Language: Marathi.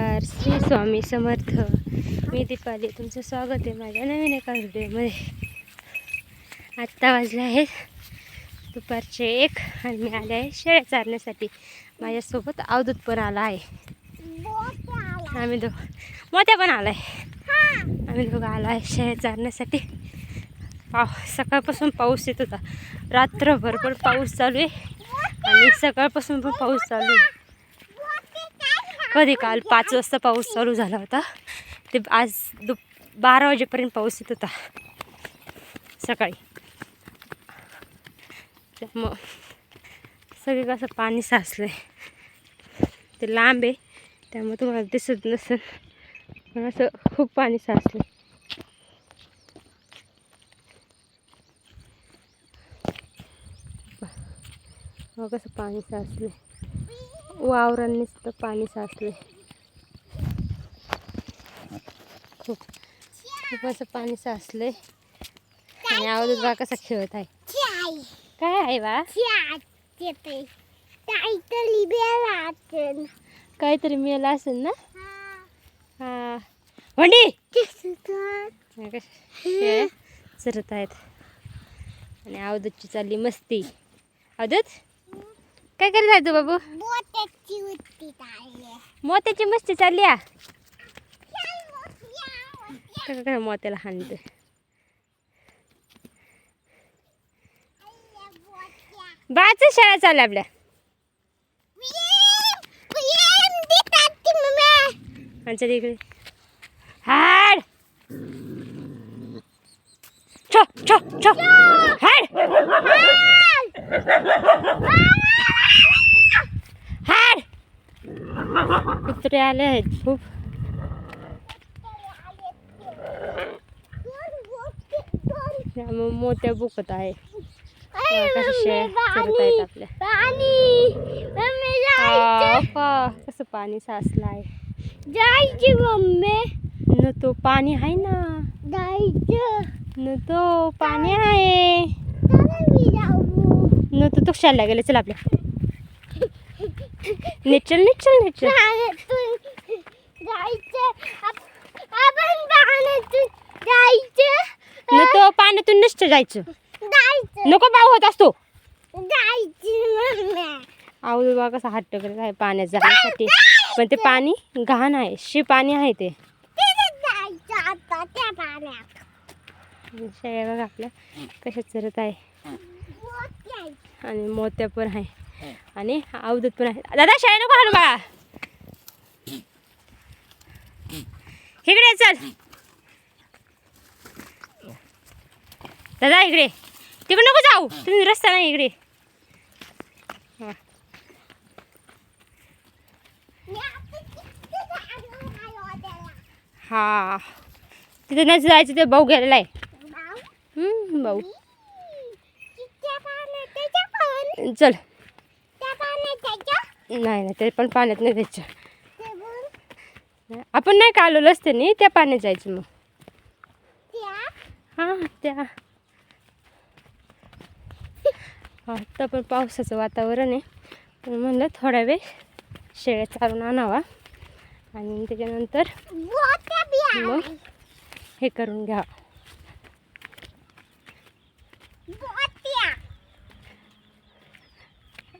नमस्कार श्री स्वामी समर्थ. मी दीपाली तुमचं स्वागत आहे माझ्या नवीन एका व्हिडिओमध्ये. आत्ता वाजले आहेत दुपारचे एक आणि मी आले आहे शेळ्या चारण्यासाठी. माझ्यासोबत अवधूत पण आला आहे. आम्ही दोघ मोत्या पण आला आहे आम्ही दोघं आलो आहे शेळ्या चारण्यासाठी. पाव सकाळपासून पाऊस येत होता. रात्रभर पण पाऊस चालू आहे. आणि सकाळपासून पण पाऊस चालू आहे. कधी काल पाच वाजता पाऊस चालू झाला होता. ते आज दु बारा वाजेपर्यंत पाऊस येत होता. सकाळी. मग सगळी कसं पाणी साचलं आहे ते लांब आहे. त्यामुळे तुम्हाला दिसत नसेल. पण असं खूप पाणी साचलं मग कसं पाणी साचलं वावरांनी सुद्धा पाणी साचले खूप खूप असं पाणी साचलंय. आणि आवडत बा कसा खेळत आहे. काय आहे बा? काहीतरी मिळालं असेल ना? हा. वंडी हे चरत आहेत. आणि अवधूतची चालली मस्ती. अवधूत काय करत आहे तू बाबू? मोत्याची मस्ती चालली कसं कसं मोत्याला हाणते? बाच शाळा चालल्या आपल्या. आमच्या इकडे हाड! छो छो छो. हाड! आले आहेत खूप. त्यामुळे मोत्या बुकत आहे. कसं पाणी साचलं आहे जायची मम्मी. न तो पाणी आहे ना. जायचं. न तो पाणी आहे. न तो तो शाळेला गेले चल आपल्या. नेचल नेचल नेचल. आपण पाण्यातून नसतं जायचं. नको भाऊ होत असतो. आऊ बा कसा हट्ट करत आहे पाण्यात जाण्यासाठी. पण ते पाणी घाण आहे शी पाणी आहे ते. बघा आपल्या कशा चरत आहे. आणि मोत्या पण आहे. आणि अवधूत पण आहे. दादा शाळा नको हाणू बाळा इकडे चल. दादा इकडे. तिकडे नको जाऊ. तुम्ही रस्ता नाही इकडे. हा. तिथे. हा नाही जायचं ते भाऊ गेलेला आहे. भाऊ, पण. चल. नाही नाही ते पण पाण्यात नाही बोल आपण नाही का आलो असते नाही त्या पाण्यात जायचं मग. हां त्या. आता पण पावसाचं वातावरण आहे. पण म्हणलं थोडा वेळ शेळ्या चारून आणावा. आणि त्याच्यानंतर मग हे करून घ्या